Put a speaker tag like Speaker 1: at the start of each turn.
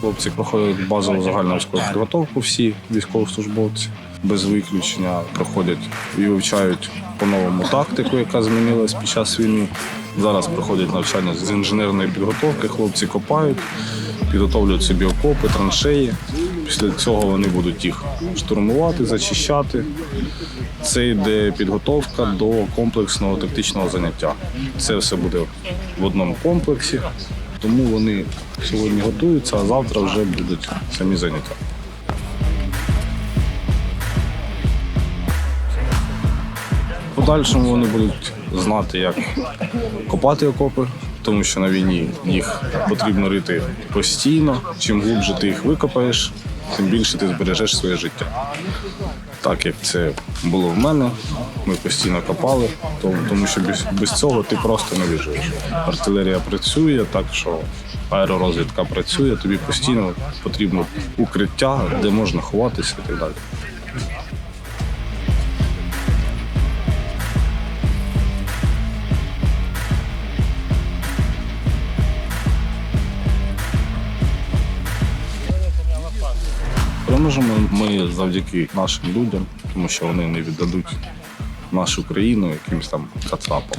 Speaker 1: Хлопці проходять базову загальну підготовку, всі військовослужбовці без виключення проходять і вивчають по-новому тактику, яка змінилась під час війни. Зараз проходять навчання з інженерної підготовки. Хлопці копають, підготовлюють собі окопи, траншеї. Після цього вони будуть їх штурмувати, зачищати. Це йде підготовка до комплексного тактичного заняття. Це все буде в одному комплексі, тому вони сьогодні готуються, а завтра вже будуть самі заняття. В подальшому вони будуть знати, як копати окопи, тому що на війні їх потрібно рити постійно. Чим глубже ти їх викопаєш, тим більше ти збережеш своє життя. Так як це було в мене, ми постійно копали, тому, що без цього ти просто не виживеш. Артилерія працює, так що аеророзвідка працює, тобі постійно потрібно укриття, де можна ховатися і так далі. Переможемо ми завдяки нашим людям, тому що вони не віддадуть нашу країну якимось там кацапам.